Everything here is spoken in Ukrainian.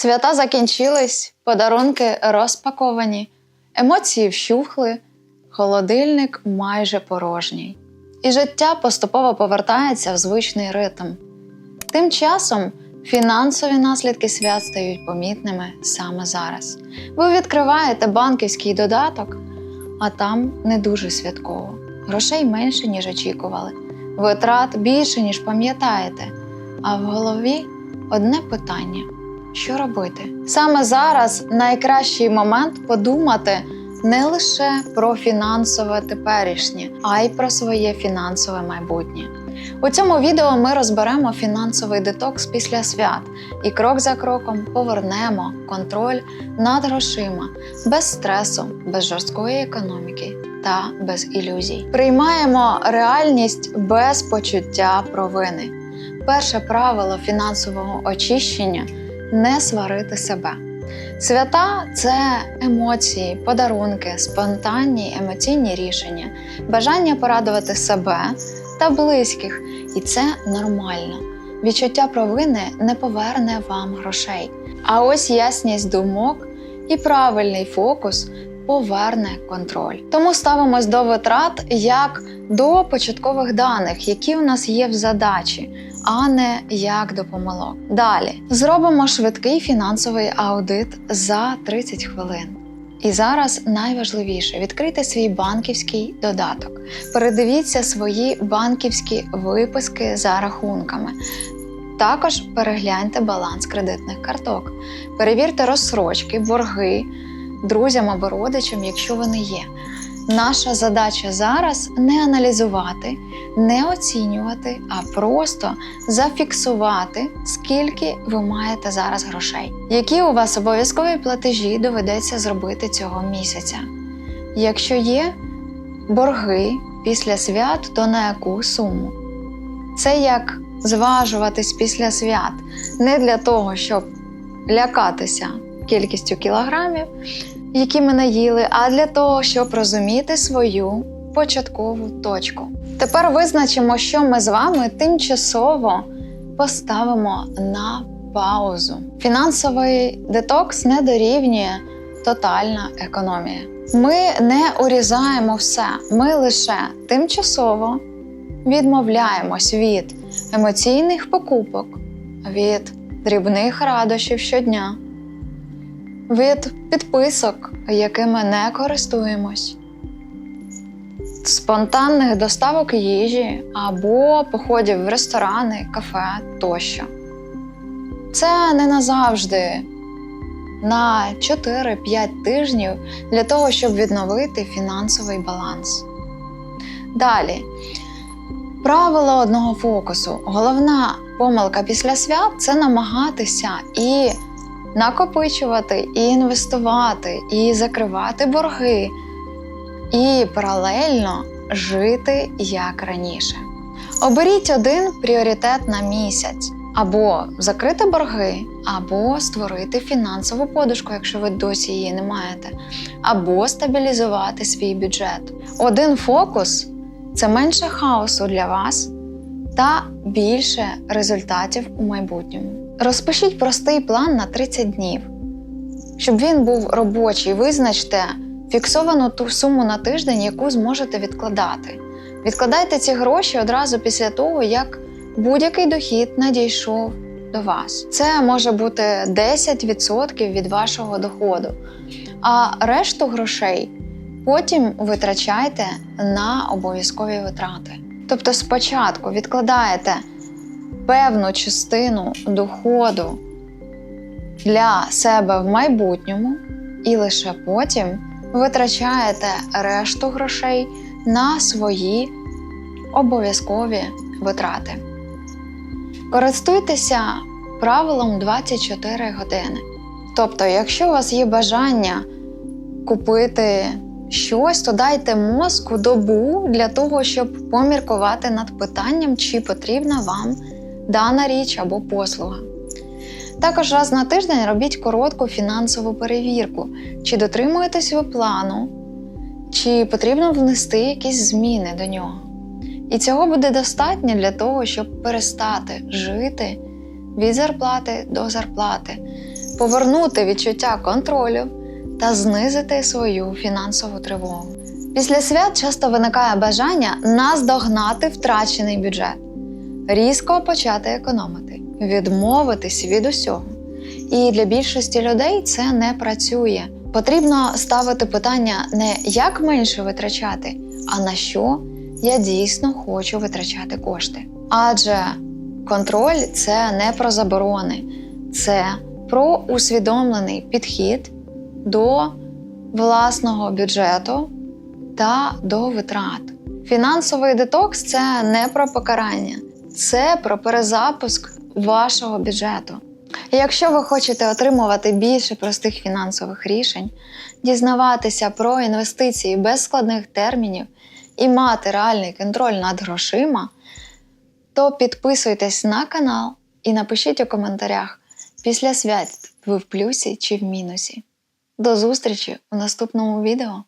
Свята закінчились, подарунки розпаковані, емоції вщухли, холодильник майже порожній. І життя поступово повертається в звичний ритм. Тим часом фінансові наслідки свят стають помітними саме зараз. Ви відкриваєте банківський додаток, а там не дуже святково. Грошей менше, ніж очікували, витрат більше, ніж пам'ятаєте. А в голові одне питання: що робити? Саме зараз найкращий момент подумати не лише про фінансове теперішнє, а й про своє фінансове майбутнє. У цьому відео ми розберемо фінансовий детокс після свят і крок за кроком повернемо контроль над грошима без стресу, без жорсткої економіки та без ілюзій. Приймаємо реальність без почуття провини. Перше правило фінансового очищення не сварити себе. Свята це емоції, подарунки, спонтанні емоційні рішення, бажання порадувати себе та близьких, і це нормально. Відчуття провини не поверне вам грошей. А ось ясність думок і правильний фокус поверне контроль. Тому ставимось до витрат як до початкових даних, які у нас є в задачі, а не як до помилок. Далі зробимо швидкий фінансовий аудит за 30 хвилин. І зараз найважливіше відкрийте свій банківський додаток. Передивіться свої банківські виписки за рахунками. Також перегляньте баланс кредитних карток. Перевірте розсрочки, борги друзям або родичам, якщо вони є. Наша задача зараз не аналізувати, не оцінювати, а просто зафіксувати, скільки ви маєте зараз грошей, які у вас обов'язкові платежі доведеться зробити цього місяця. Якщо є борги після свят, то на яку суму? Це як зважуватись після свят не для того, щоб лякатися кількістю кілограмів, які ми наїли, а для того, щоб розуміти свою початкову точку. Тепер визначимо, що ми з вами тимчасово поставимо на паузу. Фінансовий детокс не дорівнює тотальна економія. Ми не урізаємо все, ми лише тимчасово відмовляємось від емоційних покупок, від дрібних радощів щодня, від підписок, якими не користуємось, спонтанних доставок їжі або походів в ресторани, кафе тощо. Це не назавжди на 4-5 тижнів для того, щоб відновити фінансовий баланс. Далі. Правило одного фокусу. Головна помилка після свят це намагатися і накопичувати, і інвестувати, і закривати борги, і паралельно жити як раніше. Оберіть один пріоритет на місяць. Або закрити борги, або створити фінансову подушку, якщо ви досі її не маєте, або стабілізувати свій бюджет. Один фокус це менше хаосу для вас та більше результатів у майбутньому. Розпишіть простий план на 30 днів. Щоб він був робочий, визначте фіксовану ту суму на тиждень, яку зможете відкладати. Відкладайте ці гроші одразу після того, як будь-який дохід надійшов до вас. Це може бути 10% від вашого доходу, а решту грошей потім витрачайте на обов'язкові витрати. Тобто спочатку відкладаєте певну частину доходу для себе в майбутньому, і лише потім витрачаєте решту грошей на свої обов'язкові витрати. Користуйтеся правилом 24 години. Тобто, якщо у вас є бажання купити щось, то дайте мозку добу для того, щоб поміркувати над питанням, чи потрібна вам дана річ або послуга. Також раз на тиждень робіть коротку фінансову перевірку, чи дотримуєтесь ви плану, чи потрібно внести якісь зміни до нього. І цього буде достатньо для того, щоб перестати жити від зарплати до зарплати, повернути відчуття контролю та знизити свою фінансову тривогу. Після свят часто виникає бажання наздогнати втрачений бюджет, різко почати економити, відмовитись від усього. І для більшості людей це не працює. Потрібно ставити питання не як менше витрачати, а на що я дійсно хочу витрачати кошти. Адже контроль це не про заборони, це про усвідомлений підхід до власного бюджету та до витрат. Фінансовий детокс це не про покарання, це про перезапуск вашого бюджету. І Якщо ви хочете отримувати більше простих фінансових рішень, дізнаватися про інвестиції без складних термінів і мати реальний контроль над грошима, то підписуйтесь на канал і напишіть у коментарях після свят ви в плюсі чи в мінусі. До зустрічі у наступному відео!